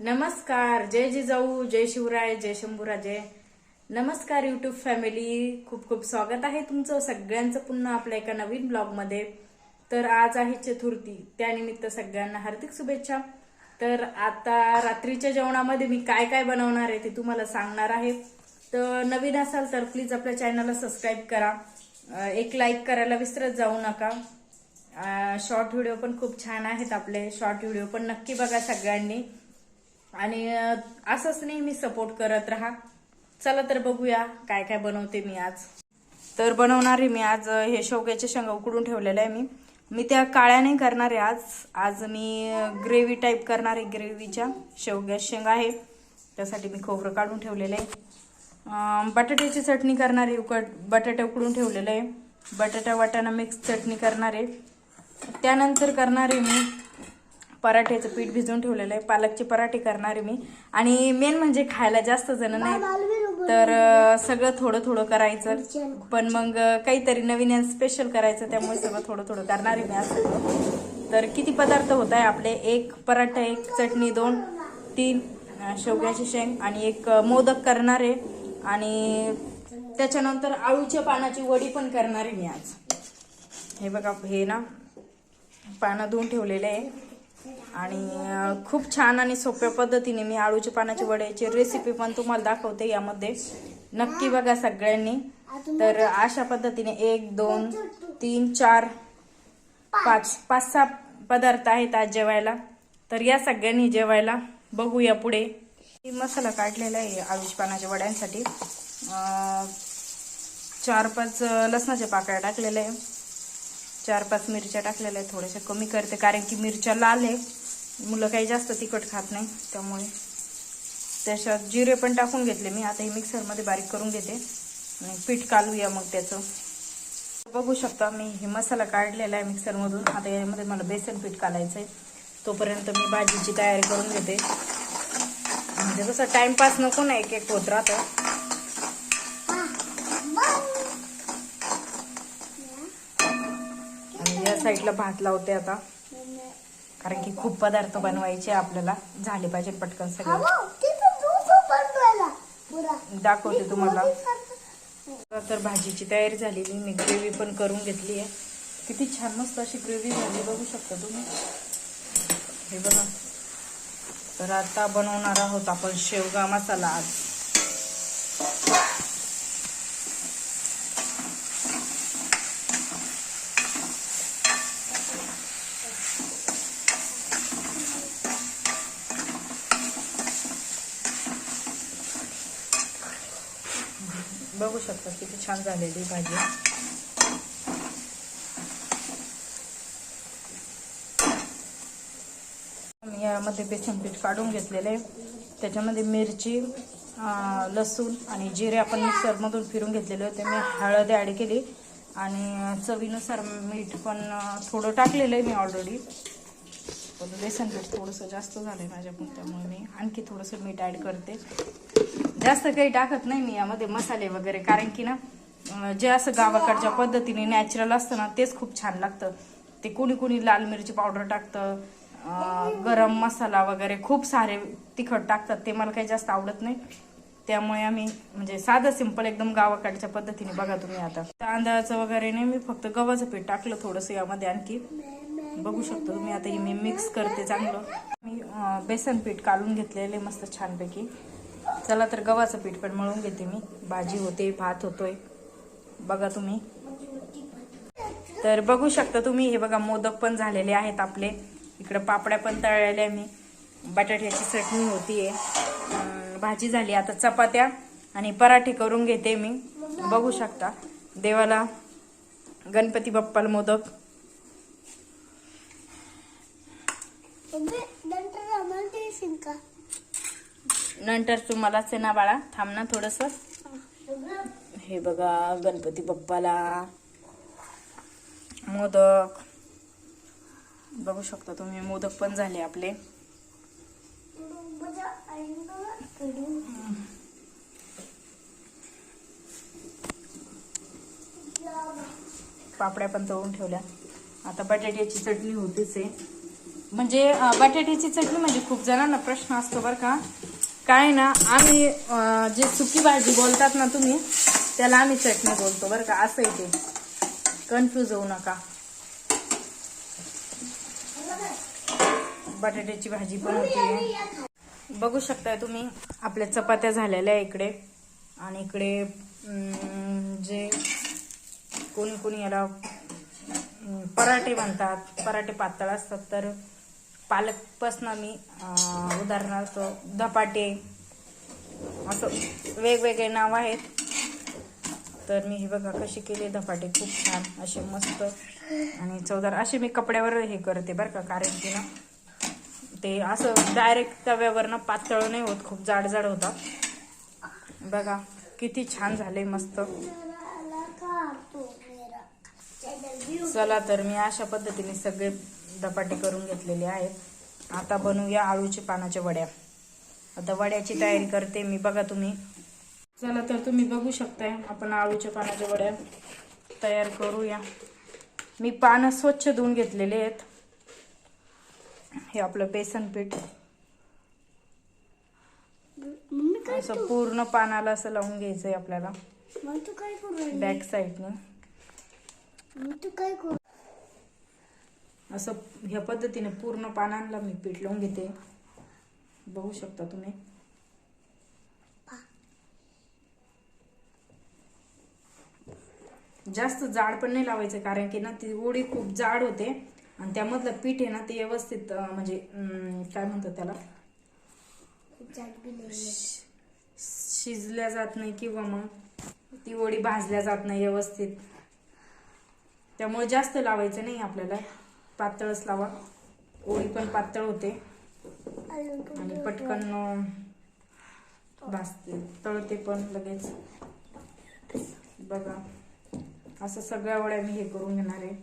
नमस्कार जय जिजाऊ जय शिवराय जय शंभूराजे. नमस्कार YouTube family खूप खूप स्वागत आहे तुमचं सगळ्यांचं पुन्हा आपल्या एका नवीन ब्लॉगमध्ये. तर आज आहे चतुर्थी त्यानिमित्त सगळ्यांना हार्दिक शुभेच्छा. तर आता रात्रीच्या जेवणामध्ये मी काय काय बनवणार आहे ते तुम्हाला सांगणार आहे. तर नवीन असाल तर प्लीज आपल्या चॅनलला सबस्क्राईब करा. एक लाईक करायला विसरत जाऊ नका. शॉर्ट व्हिडिओ पण खूप छान आहेत आपले. शॉर्ट व्हिडिओ पण नक्की बघा सगळ्यांनी. आणि असंच नेहमी सपोर्ट करत राहा. चला तर बघूया काय काय बनवते मी आज. तर बनवणार आहे मी आज हे शेवग्याच्या शेंगा उकडून ठेवलेलं आहे मी. मी त्या काळ्या नाही करणार आहे आज. आज मी ग्रेव्ही टाईप करणार आहे ग्रेव्हीच्या शेवग्या शेंगा आहे. त्यासाठी मी खोबरं काढून ठेवलेलं आहे. बटाट्याची चटणी करणार आहे उकड बटाटा उकडून ठेवलेलं आहे. बटाटा वाटाणा मिक्स चटणी करणार आहे. त्यानंतर करणार आहे मी पराठ्याचं पीठ भिजवून ठेवलेलं आहे. पालकचे पराठे करणार आहे मी. आणि मेन म्हणजे खायला जास्त जण नाही. तर सगळं थोडं थोडं करायचं. पण मग काहीतरी नवीन स्पेशल करायचं त्यामुळे सगळं थोडं थोडं करणार आहे मी आज सगळं तर किती पदार्थ होत आहे आपले? एक पराठा एक चटणी दोन तीन शेवग्याची शेंग आणि एक मोदक करणार. आहे आणि त्याच्यानंतर आळूच्या पानाची वडी पण करणार आहे मी आज. हे बघा हे ना पानं धुवून ठेवलेले आहे. आणि खूप छान आणि सोप्या पद्धतीने मी आळूच्या पानाची वड्याची रेसिपी पण तुम्हाला दाखवते यामध्ये. नक्की बघा सगळ्यांनी. तर अशा पद्धतीने एक दोन तीन चार पाच पाच सहा पदार्थ आहेत आज जेवायला. तर या सगळ्यांनी जेवायला. बघूया पुढे. मसाला काढलेला आहे आळूच्या पानाच्या वड्यांसाठी. चार पाच लसणाच्या पाकळ्या टाकलेल्या आहे. चार पाच मिरच्या टाकलेल्या आहेत थोड्याशा कमी करते कारण की मिरच्या लाल आहे मुलं काही जास्त तिखट खात नाही त्यामुळे त्याच्यात जिरे पण टाकून घेतले मी. आता हे मिक्सरमध्ये बारीक करून घेते. आणि पीठ कालूया मग त्याचं. बघू शकता मी हे मसाला काढलेला आहे मिक्सरमधून. आता यामध्ये मला बेसन पीठ कालायचं आहे तोपर्यंत मी भाजीची तयारी करून घेते. म्हणजे कसं टाईमपास नको ना एक एक होत राहतं आणि या साईडला भात लावते आता. कारण की खूप पदार्थ बनवायचे आपल्याला. झाले पाहिजे पटकन सगळे. दाखवते तुम्हाला. तर भाजीची तयारी झालेली. मी ग्रेव्ही पण करून घेतली आहे. किती छान मस्त अशी ग्रेव्ही झाली. बघू शकता तुम्ही. हे बघा. तर आता बनवणार आहोत आपण शेवगा मसाला आज. बघू शकता किती छान झालेली भाजी. यामध्ये बेसन पीठ काढून घेतलेले. त्याच्यामध्ये मिरची लसूण आणि जिरे आपण मिक्सरमधून फिरून घेतलेले होते. मी हळद ॲड केली आणि चवीनुसार मीठ पण थोडं टाकलेलं आहे मी ऑलरेडी. पण बेसन पीठ थोडंसं जास्त झालं आहे माझ्याकडून त्यामुळे मी आणखी थोडंसं मीठ ॲड करते. जास्त काही टाकत नाही मी यामध्ये मसाले वगैरे कारण की ना जे असं गावाकडच्या पद्धतीने नॅचरल असतं ना तेच खूप छान लागतं. ते कुणी कुणी लाल मिरची पावडर टाकतं गरम मसाला वगैरे खूप सारे तिखट टाकतात ते मला काही जास्त आवडत नाही. त्यामुळे आम्ही म्हणजे साधं सिंपल एकदम गावाकडच्या पद्धतीने बघा तुम्ही आता. तांदळाचं वगैरे नाही मी फक्त गव्हाचं पीठ टाकलं थोडंसं यामध्ये आणखी. बघू शकतो तुम्ही आता हे मी मिक्स करते चांगलं. मी बेसन पीठ काढून घेतलेले मस्त छानपैकी. चला तर गव्हाचं पीठ पण मळून घेते मी. भाजी होते भात होतोय. बघा तुम्ही. तर बघू शकता तुम्ही हे बघा मोदक पण झालेले आहेत आपले. इकडं पापड्या पण तळलेल्या मी. बटाट्याची चटणी होतीये. भाजी झाली आता चपात्या आणि पराठे करून घेते मी. बघू शकता. देवाला गणपती बाप्पाला मोदक. नंतर नंतर तुम्हाला ना बाळा थांब ना थोडस. हे बघा गणपती बाप्पाला. मोदक. बघू शकता तुम्ही मोदक पण झाले आपले. पापड्या पण तळून ठेवल्या. आता बटाट्याची चटणी होतीच आहे. म्हणजे बटाट्याची चटणी म्हणजे खूप जणांना प्रश्न असतो बरं का. काय ना आम्ही जे सुकी भाजी बोलतात ना तुम्ही त्याला आम्ही चटणी बोलतो बरं का असं आहे ते. कन्फ्यूज होऊ नका. बटाट्याची भाजी पण होती. बघू शकताय तुम्ही आपल्या चपात्या झालेल्या आहे इकडे. आणि इकडे जे कोणी कोणी याला पराठे म्हणतात पराठे पातळ असतात तर पालकपासनं मी उदाहरणार्थ धपाटे असं वेगवेगळे नाव आहेत. तर मी हे बघा कशी केली धपाटे खूप छान असे मस्त. आणि चवदार असे मी कपड्यावर हे करते बरं का कारण की ना ते असं डायरेक्ट तव्यावर ना पातळ नाही होत खूप जाड जाड होतात. बघा किती छान झाले मस्त. चला तर मी अशा पद्धतीने सगळे धपाटे करून घेतलेले आहेत. आता बनवूया आळूच्या पानाच्या वड्या. आता वड्याची तयारी करते मी. बघा तुम्ही. चला तर तुम्ही बघू शकताय. आपण आळूच्या पानाच्या वड्या तयार करूया. मी पानं स्वच्छ धुवून घेतलेले आहेत. हे आपलं बेसन पीठ. असं पूर्ण पानाला असं लावून घ्यायचंय आपल्याला? बॅक साईडने असं ह्या पद्धतीने पूर्ण पानांना मी पीठ लावून घेते. बघू शकता तुम्ही. जास्त जाड पण नाही लावायचं कारण की ना ती ओढी खूप जाड होते. आणि त्यामधलं पीठ आहे ना ते व्यवस्थित म्हणजे काय म्हणतात त्याला? शिजल्या जात नाही किंवा मग ती ओढी भाजल्या जात नाही व्यवस्थित. त्यामुळे जास्त लावायचं नाही आपल्याला. पातळच लावा ओळी पण पातळ होते. आणि पटकन भाजते तळते पण लगेच. बघा असं सगळ्या वड्या मी हे करून घेणार आहे.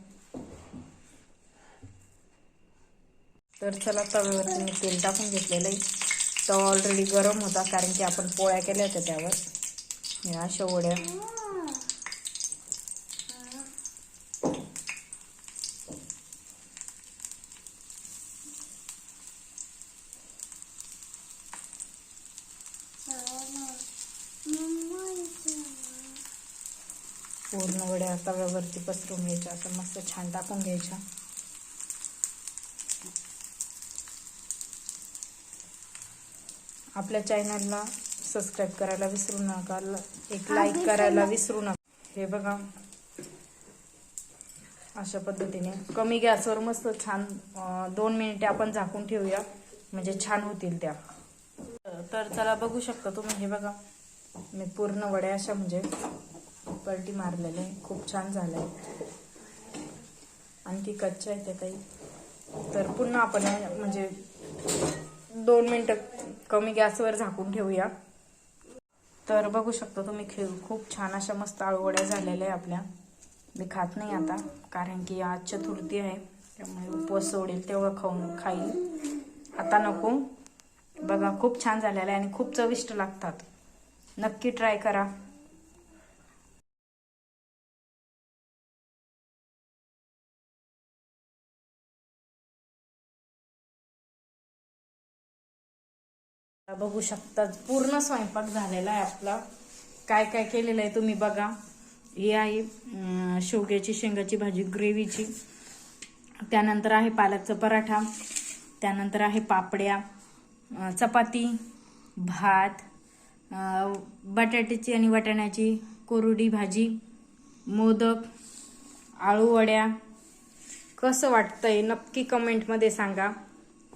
तर चला तव्यावरती मी तेल टाकून घेतलेलं आहे. तवा ऑलरेडी गरम होता कारण की आपण पोळ्या केल्या होत्या त्यावर. हे शेवड्या पूर्ण वड्या तव्यावरती पसरून घ्यायच्या असं मस्त छान टाकून घ्यायच्या. आपल्या चॅनलला सबस्क्राईब करायला विसरू नका एक लाईक करायला विसरू नका. हे बघा. अशा पद्धतीने. कमी गॅसवर मस्त छान दोन मिनिटे आपण झाकून ठेवूया. म्हणजे छान होतील त्या. तर चला बघू शकता तुम्ही हे बघा. मी पूर्ण वड्या अशा म्हणजे पलटी मारलेले आहे. खूप छान झालंय. आणखी कच्च्या आहेत त्या काही तर पुन्हा आपण म्हणजे दोन मिनटं कमी गॅसवर झाकून ठेवूया. तर बघू शकता तुम्ही खेळ खूप छान अशा मस्त आळूवड्या झालेल्या आहे आपल्या. मी खात नाही आता कारण की आज चतुर्थी आहे. त्यामुळे उपवास सोडेल तेवढं खाऊन खाईल. आता नको. बघा खूप छान झालेलं आहे आणि खूप चविष्ट लागतात. नक्की ट्राय करा. बघू शकता पूर्ण स्वयंपाक झालेला आहे आपला. काय काय केलेलं आहे तुम्ही बघा. हे आहे शेवग्याची शेंगाची भाजी ग्रेव्हीची. त्यानंतर आहे पालकचा पराठा. त्यानंतर आहे पापड्या चपाती भात बटाट्याची आणि वाटाण्याची कोरडी भाजी मोदक आळूवड्या कसं वाटतंय नक्की कमेंटमध्ये सांगा.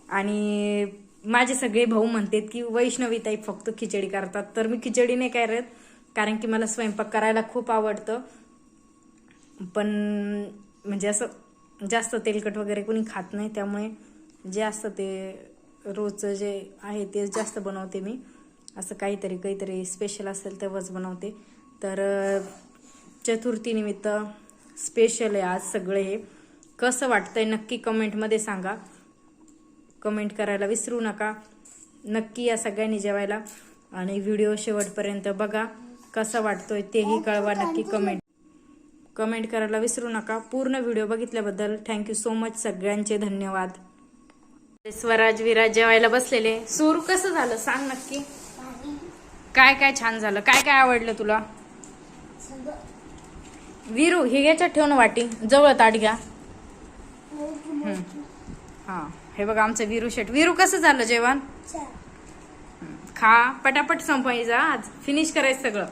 आणि माझे सगळे भाऊ म्हणतात की वैष्णवी ताई फक्त खिचडी करतात. तर मी खिचडी नाही करत कारण की मला स्वयंपाक करायला खूप आवडतं. पण म्हणजे असं जास्त तेलकट वगैरे कोणी खात नाही त्यामुळे जे असतं ते रोजचं जे आहे ते जास्त बनवते मी. असं काहीतरी काहीतरी स्पेशल असेल तेव्हाच बनवते. तर चतुर्थीनिमित्त स्पेशल आहे आज सगळे हे. कसं वाटतंय नक्की कमेंटमध्ये सांगा. कमेंट करायला विसरू नका. नक्की या सगळ्यांनी जेवायला आणि व्हिडिओ शेवटपर्यंत बघा कसा वाटतोय तेही कळवा नक्की कमेंट. कमेंट करायला विसरू नका. पूर्ण व्हिडिओ बघितल्याबद्दल थँक्यू सो मच सगळ्यांचे धन्यवाद. स्वराज विराज जेवायला बसलेले. सूर कसं झालं? सांग नक्की. काय काय छान झालं? काय काय आवडलं तुला? विरू हे घ्याच्यात ठेव ना वाटी. जवळ ताट घ्या. हा. हे बघा आमचं विरू शेट. विरू कसं झालं जेवण? खा. पटापट संपायचं आज फिनिश करायचं सगळं.